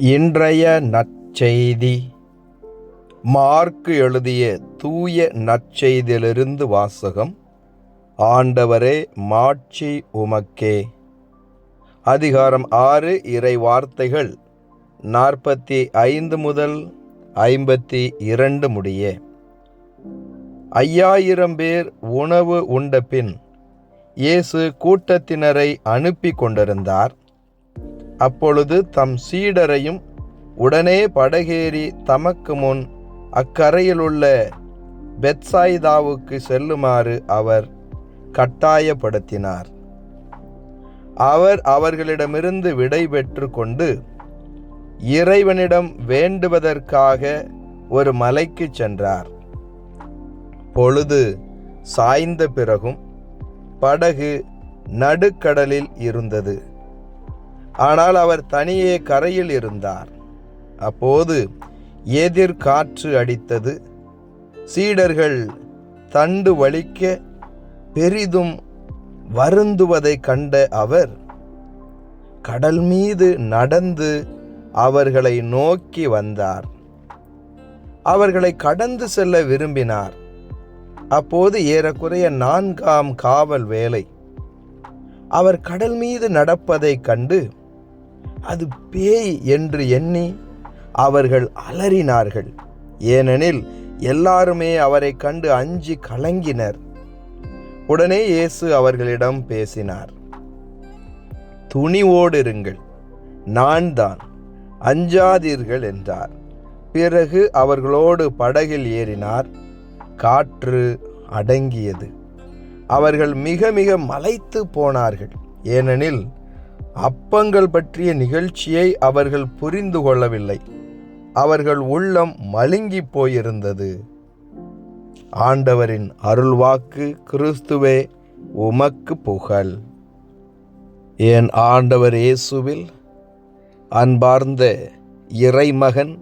இன்றைய நற்செய்தி. மார்க்கு எழுதிய தூய நற்செய்தியிலிருந்து வாசகம் ஆண்டவரே மாட்சி உமக்கே. அதிகாரம் ஆறு இறை வார்த்தைகள் நாற்பத்தி ஐந்து முதல் ஐம்பத்தி இரண்டு முடிய. ஐயாயிரம் பேர் உணவு உண்ட பின் இயேசு கூட்டத்தினரை அனுப்பி கொண்டிருந்தார். அப்பொழுது தம் சீடரையும் உடனே படகேறி தமக்கு முன் அக்கரையிலுள்ள பெத்சாய்தாவுக்கு செல்லுமாறு அவர் கட்டாயப்படுத்தினார். அவர் அவர்களிடமிருந்து விடை பெற்று கொண்டு இறைவனிடம் வேண்டுவதற்காக ஒரு மலைக்கு சென்றார். பொழுது சாய்ந்த பிறகும் படகு நடுக்கடலில் இருந்தது. ஆனால் அவர் தனியே கரையில் இருந்தார். அப்போது எதிர் காற்று அடித்தது. சீடர்கள் தண்டு வலிக்க பெரிதும் வருந்துவதை கண்ட அவர் கடல் மீது நடந்து அவர்களை நோக்கி வந்தார். அவர்களை கடந்து செல்ல விரும்பினார். அப்போது ஏறக்குறைய நான்காம் காவல் வேலை அவர் கடல் மீது நடப்பதைக் கண்டு அது பேய் என்று எண்ணி அவர்கள் அலறினார்கள். ஏனெனில் எல்லாருமே அவரை கண்டு அஞ்சி கலங்கினர். உடனே இயேசு அவர்களிடம் பேசினார் துணிவோடு இருங்கள் நான் தான் அஞ்சாதீர்கள் என்றார். பிறகு அவர்களோடு படகில் ஏறினார் காற்று அடங்கியது. அவர்கள் மிக மிக மலைத்து போனார்கள். ஏனெனில் அப்பங்கள் பற்றிய நிகழ்ச்சியை அவர்கள் புரிந்து கொள்ளவில்லை. அவர்கள் உள்ளம் மழுங்கி போயிருந்தது. ஆண்டவரின் அருள்வாக்கு கிறிஸ்துவே உமக்கு புகழ். என் ஆண்டவர் இயேசுவில் அன்பார்ந்த இறைமகன்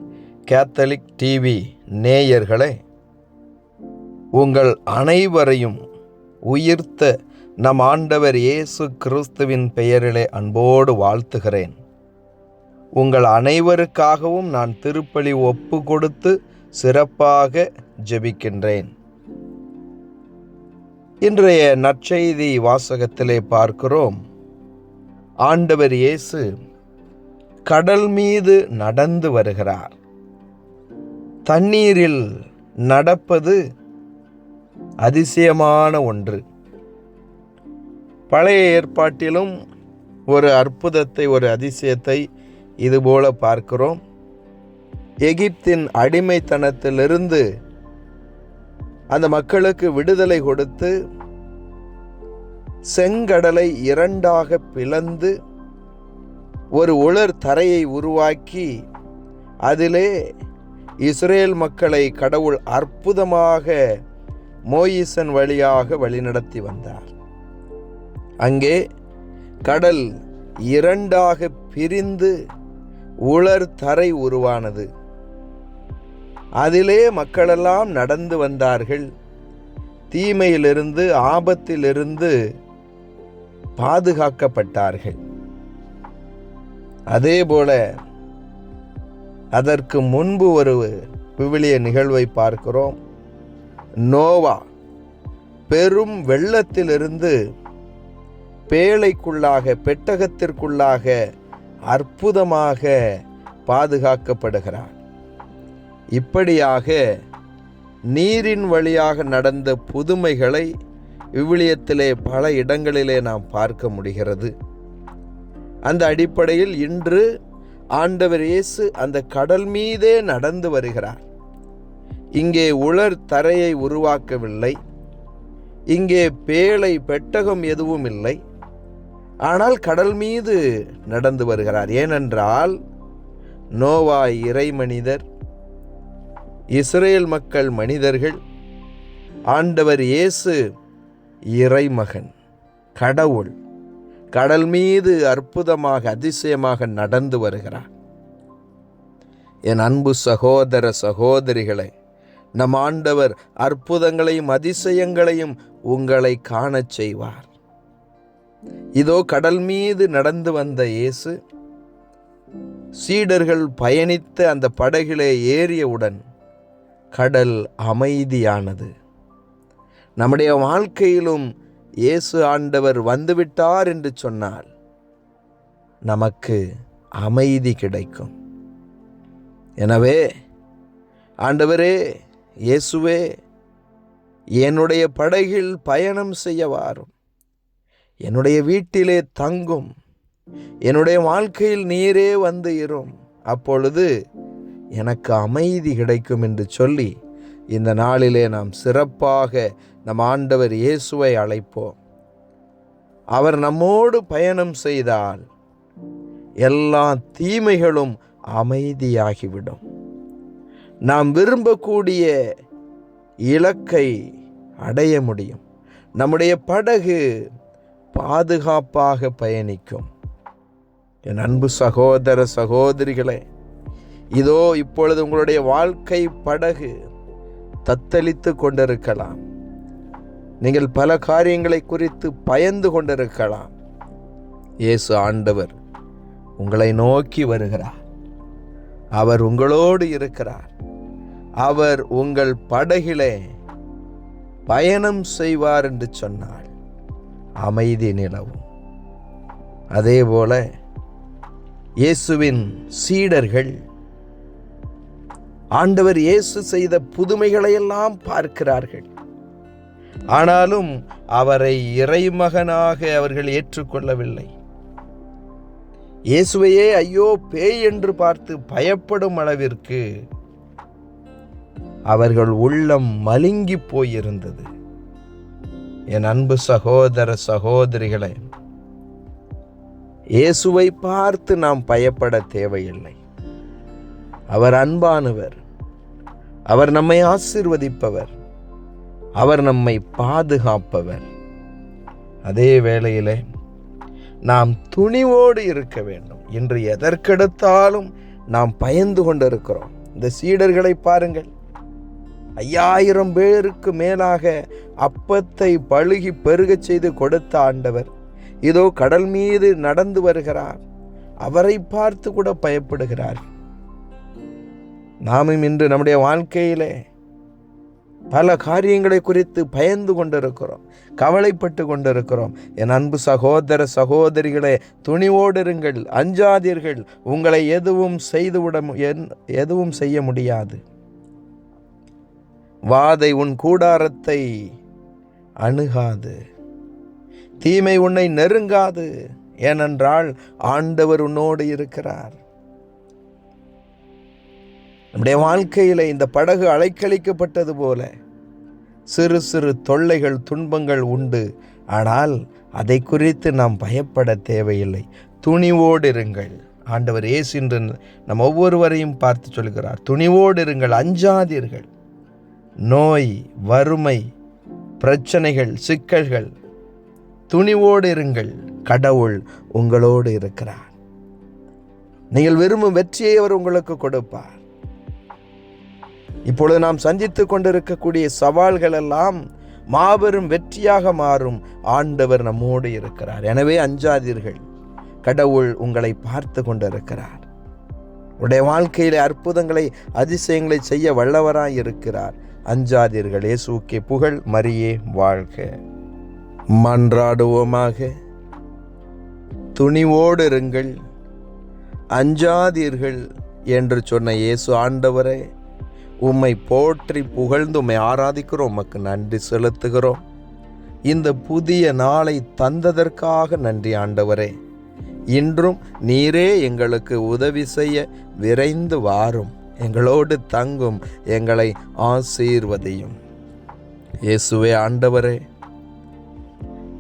கேத்தலிக் டிவி நேயர்களே உங்கள் அனைவரையும் உயிர்த்த நம் ஆண்டவர் இயேசு கிறிஸ்துவின் பெயரிலே அன்போடு வாழ்த்துகிறேன். உங்கள் அனைவருக்காகவும் நான் திருப்பலி ஒப்பு கொடுத்து சிறப்பாக ஜெபிக்கின்றேன். இன்றைய நற்செய்தி வாசகத்திலே பார்க்கிறோம். ஆண்டவர் இயேசு கடல் மீது நடந்து வருகிறார். தண்ணீரில் நடப்பது அதிசயமான ஒன்று. பழைய ஏற்பாட்டிலும் ஒரு அற்புதத்தை ஒரு அதிசயத்தை இதுபோல பார்க்கிறோம். எகிப்தின் அடிமைத்தனத்திலிருந்து அந்த மக்களுக்கு விடுதலை கொடுத்து செங்கடலை இரண்டாக பிளந்து ஒரு உலர் தரையை உருவாக்கி அதிலே இஸ்ரேல் மக்களை கடவுள் அற்புதமாக மோயிசன் வழியாக வழிநடத்தி வந்தார். அங்கே கடல் இரண்டாக பிரிந்து உலர் தரை உருவானது. அதிலே மக்களெல்லாம் நடந்து வந்தார்கள். தீமையிலிருந்து ஆபத்திலிருந்து பாதுகாக்கப்பட்டார்கள். அதேபோல அதற்கு முன்பு ஒரு விவிலிய நிகழ்வை பார்க்கிறோம். நோவா பெரும் வெள்ளத்திலிருந்து பேழைக்குள்ளாக பெட்டகத்திற்குள்ளாக அற்புதமாக பாதுகாக்கப்படுகிறார் இப்படியாக நீரின் வழியாக நடந்த புதுமைகளை விவிலியத்திலே பல இடங்களிலே நாம் பார்க்க முடிகிறது. அந்த அடிப்படையில் இன்று ஆண்டவர் இயேசு அந்த கடல் மீதே நடந்து வருகிறார். இங்கே உலர் தரையை உருவாக்கவில்லை. இங்கே பேழை பெட்டகம் எதுவும் இல்லை. ஆனால் கடல் மீது நடந்து வருகிறார். ஏனென்றால் நோவா இறை மனிதர் இஸ்ரேல் மக்கள் மனிதர்கள் ஆண்டவர் இயேசு இறைமகன் கடவுள் கடல் மீது அற்புதமாக அதிசயமாக நடந்து வருகிறார். என் அன்பு சகோதர சகோதரிகளை நம் ஆண்டவர் அற்புதங்களையும் அதிசயங்களையும் உங்களை காணச் செய்வார். இதோ கடல் மீது நடந்து வந்த இயேசு சீடர்கள் பயணித்த அந்த படகிலே ஏறியவுடன் கடல் அமைதியானது. நம்முடைய வாழ்க்கையிலும் இயேசு ஆண்டவர் வந்துவிட்டார் என்று சொன்னால் நமக்கு அமைதி கிடைக்கும். எனவே ஆண்டவரே இயேசுவே என்னுடைய படகில் பயணம் செய்ய வாரும். என்னுடைய வீட்டிலே தங்கும். என்னுடைய வாழ்க்கையில் நீரே வந்து இரும். அப்பொழுது எனக்கு அமைதி கிடைக்கும் என்று சொல்லி இந்த நாளிலே நாம் சிறப்பாக நம் ஆண்டவர் இயேசுவை அழைப்போம். அவர் நம்மோடு பயணம் செய்தால் எல்லா தீமைகளும் அமைதியாகிவிடும். நாம் விரும்பக்கூடிய இலக்கை அடைய முடியும். நம்முடைய படகு பாதுகாப்பாக பயணிக்கும். என் அன்பு சகோதர சகோதரிகளே இதோ இப்பொழுது உங்களுடைய வாழ்க்கை படகு தத்தளித்து கொண்டிருக்கலாம். நீங்கள் பல காரியங்களை குறித்து பயந்து கொண்டிருக்கலாம். இயேசு ஆண்டவர் உங்களை நோக்கி வருகிறார். அவர் உங்களோடு இருக்கிறார். அவர் உங்கள் படகிலே பயணம் செய்வார் என்று சொன்னார். அமைதி நிலவும். அதே போல இயேசுவின் சீடர்கள் ஆண்டவர் இயேசு செய்த புதுமைகளையெல்லாம் பார்க்கிறார்கள். ஆனாலும் அவரை இறைமகனாக அவர்கள் ஏற்றுக்கொள்ளவில்லை. இயேசுவையே ஐயோ பேய் என்று பார்த்து பயப்படும் அளவிற்கு அவர்கள் உள்ளம் மலுங்கி போயிருந்தது. என் அன்பு சகோதர சகோதரிகளே இயேசுவை பார்த்து நாம் பயப்பட தேவையில்லை. அவர் அன்பானவர். அவர் நம்மை ஆசிர்வதிப்பவர். அவர் நம்மை பாதுகாப்பவர். அதே வேளையிலே நாம் துணிவோடு இருக்க வேண்டும். இன்று எதற்கெடுத்தாலும் நாம் பயந்து கொண்டிருக்கிறோம். இந்த சீடர்களை பாருங்கள். ஐயாயிரம் பேருக்கு மேலாக அப்பத்தை பழுகி பெருகச் செய்து கொடுத்த ஆண்டவர். இதோ கடல் மீது நடந்து வருகிறார். அவரை பார்த்து கூட பயப்படுகிறார். நாமும் இன்று நம்முடைய வாழ்க்கையிலே பல காரியங்களை குறித்து பயந்து கொண்டிருக்கிறோம் கவலைப்பட்டு கொண்டிருக்கிறோம். என் அன்பு சகோதர சகோதரிகளே துணிவோடிருங்கள் அஞ்சாதீர்கள். உங்களை எதுவும் செய்துவிட மு- என்- எதுவும் செய்ய முடியாது. வாதை உன் கூடாரத்தை அணுகாது. தீமை உன்னை நெருங்காது ஏனென்றால் ஆண்டவர் உன்னோடு இருக்கிறார். நம்முடைய வாழ்க்கையில் இந்த படகு அலைக்கழிக்கப்பட்டது போல சிறு சிறு தொல்லைகள் துன்பங்கள் உண்டு. ஆனால் அதை குறித்து நாம் பயப்பட தேவையில்லை. துணிவோடு இருங்கள். ஆண்டவர் இயேசு என்று நம் ஒவ்வொருவரையும் பார்த்து சொல்கிறார். துணிவோடு இருங்கள் அஞ்சாதீர்கள். நோய் வறுமை பிரச்சனைகள் சிக்கல்கள் துணிவோடு இருங்கள். கடவுள் உங்களோடு இருக்கிறார். நீங்கள் விரும்பும் வெற்றியை அவர் உங்களுக்கு கொடுப்பார். இப்பொழுது நாம் சந்தித்துக் கொண்டிருக்கக்கூடிய சவால்கள் எல்லாம் மாபெரும் வெற்றியாக மாறும். ஆண்டவர் நம்மோடு இருக்கிறார். எனவே அஞ்சாதீர்கள். கடவுள் உங்களை பார்த்து கொண்டிருக்கிறார். உடைய வாழ்க்கையிலே அற்புதங்களை அதிசயங்களை செய்ய வல்லவராய் இருக்கிறார். அஞ்சாதீர்கள். இயேசுக்கே புகழ் மரியே வாழ்க. மன்றாடுவோமாக. துணிவோடு இருங்கள். அஞ்சாதீர்கள் என்று சொன்ன இயேசு ஆண்டவரே உம்மை போற்றி புகழ்ந்து உம்மை ஆராதிக்கிறோம். உமக்கு நன்றி செலுத்துகிறோம். இந்த புதிய நாளை தந்ததற்காக நன்றி ஆண்டவரே. இன்றும் நீரே எங்களுக்கு உதவி செய்ய விரைந்து வாரும். எங்களோடு தங்கும் எங்களை ஆசீர்வதியும். இயேசுவே ஆண்டவரே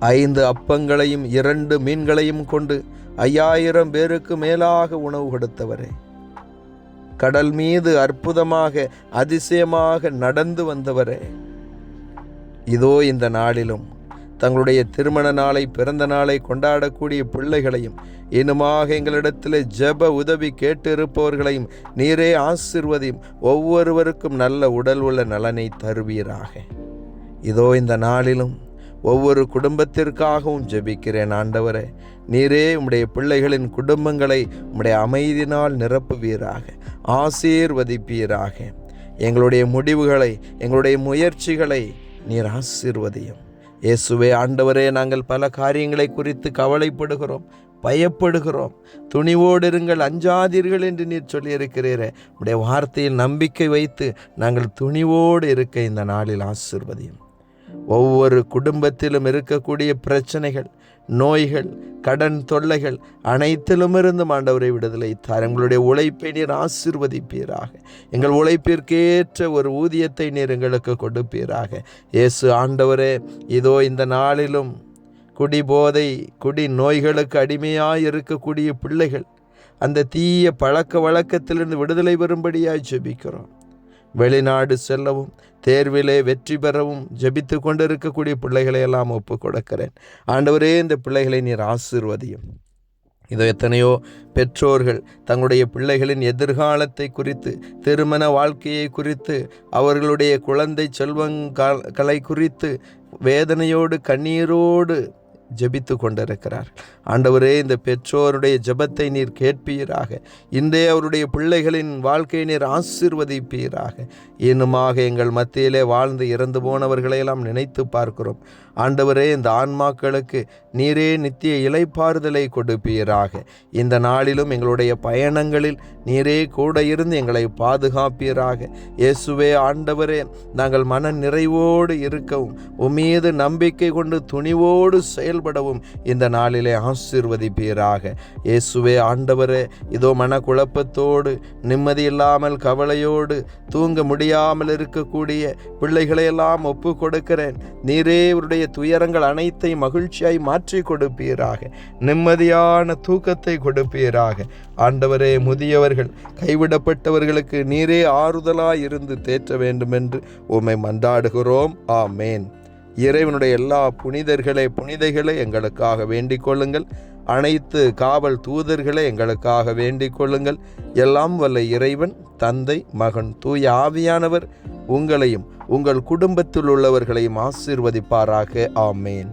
ஐந்து அப்பங்களையும் இரண்டு மீன்களையும் கொண்டு ஐயாயிரம் பேருக்கு மேலாக உணவு கொடுத்தவரே. கடல் மீது அற்புதமாக அதிசயமாக நடந்து வந்தவரே. இதோ இந்த நாளிலும் தங்களுடைய திருமண நாளை பிறந்த நாளை கொண்டாடக்கூடிய பிள்ளைகளையும் இனுமாக எங்களிடத்தில் ஜெப உதவி கேட்டு இருப்பவர்களையும் நீரே ஆசிர்வதையும் ஒவ்வொருவருக்கும் நல்ல உடல் உள்ள நலனை தருவீராக. இதோ இந்த நாளிலும் ஒவ்வொரு குடும்பத்திற்காகவும் ஜெபிக்கிறேன் ஆண்டவரே. நீரே உம்முடைய பிள்ளைகளின் குடும்பங்களை உம்முடைய அமைதியினால் நிரப்புவீராக ஆசீர்வதிப்பீராக. எங்களுடைய முடிவுகளை எங்களுடைய முயற்சிகளை நீர் ஆசீர்வதியும். இயேசுவே ஆண்டவரே நாங்கள் பல காரியங்களை குறித்து கவலைப்படுகிறோம் பயப்படுகிறோம். துணிவோடு இருங்கள் அஞ்சாதீர்கள் என்று நீர் சொல்லியிருக்கிறீரே. உடைய வார்த்தையில் நம்பிக்கை வைத்து நாங்கள் துணிவோடு இருக்க இந்த நாளில் ஆசிர்வதியும். ஒவ்வொரு குடும்பத்திலும் இருக்கக்கூடிய பிரச்சனைகள் நோய்கள் கடன் தொல்லைகள் அனைத்திலுமிருந்தும் ஆண்டவரை விடுதலை தார். எங்களுடைய உழைப்பை நீர் ஆசிர்வதிப்பீராக. எங்கள் உழைப்பிற்கேற்ற ஒரு ஊதியத்தை நீர் எங்களுக்கு கொடுப்பீராக. இயேசு ஆண்டவரே இதோ இந்த நாளிலும் குடி போதை குடி நோய்களுக்கு அடிமையாக இருக்கக்கூடிய பிள்ளைகள் அந்த தீய பழக்க வழக்கத்திலிருந்து விடுதலை பெறும்படியாக ஜெபிக்கிறோம். வெளிநாடு செல்லவும் தேர்விலே வெற்றி பெறவும் ஜெபித்து கொண்டிருக்கக்கூடிய பிள்ளைகளை எல்லாம் ஒப்பு கொடுக்கிறேன். ஆண்டவரே இந்த பிள்ளைகளை நீர் ஆசிர்வதியும். இதோ எத்தனையோ பெற்றோர்கள் தங்களுடைய பிள்ளைகளின் எதிர்காலத்தை குறித்து திருமண வாழ்க்கையை குறித்து அவர்களுடைய குழந்தை செல்வங்களை குறித்து வேதனையோடு கண்ணீரோடு ஜெபித்து கொண்டிருக்கிறார் ஆண்டவரே இந்த பெற்றோருடைய ஜெபத்தை நீர் கேட்பீராக. இன்றே அவருடைய பிள்ளைகளின் வாழ்க்கையை நீர் ஆசிர்வதிப்பீராக. இன்னுமாக எங்கள் மத்தியிலே வாழ்ந்து இறந்து போனவர்களையெல்லாம் நினைத்து பார்க்கிறோம். ஆண்டவரே இந்த ஆன்மாக்களுக்கு நீரே நித்திய இலைப்பாறுதலை கொடுப்பீராக. இந்த நாளிலும் எங்களுடைய பயணங்களில் நீரே கூட இருந்து எங்களை பாதுகாப்பீராக. இயேசுவே ஆண்டவரே நாங்கள் மன நிறைவோடு இருக்கவும் உமீது நம்பிக்கை கொண்டு துணிவோடு செயல் செயல்படவும் இந்த நாளிலே ஆசிர்வதிப்பீராக. இயேசுவே ஆண்டவரே இதோ மனக்குழப்பத்தோடு நிம்மதி இல்லாமல் கவலையோடு தூங்க முடியாமல் இருக்கக்கூடிய பிள்ளைகளையெல்லாம் ஒப்பு கொடுக்கிறேன் நீரே அவருடைய துயரங்கள் அனைத்தை மகிழ்ச்சியாய் மாற்றி கொடுப்பீராக. நிம்மதியான தூக்கத்தை கொடுப்பீராக. ஆண்டவரே முதியவர்கள் கைவிடப்பட்டவர்களுக்கு நீரே ஆறுதலாய் இருந்து தேற்ற வேண்டும் என்று உம்மை மன்றாடுகிறோம். ஆமேன். இறைவனுடைய எல்லா புனிதர்களே புனிதைகளை எங்களுக்காக வேண்டிக் கொள்ளுங்கள். அனைத்து காவல் தூதர்களை எங்களுக்காக வேண்டிக் கொள்ளுங்கள். எல்லாம் வல்ல இறைவன் தந்தை மகன் தூய ஆவியானவர் உங்களையும் உங்கள் குடும்பத்தில் உள்ளவர்களையும் ஆசீர்வதிப்பாராக. ஆமேன்.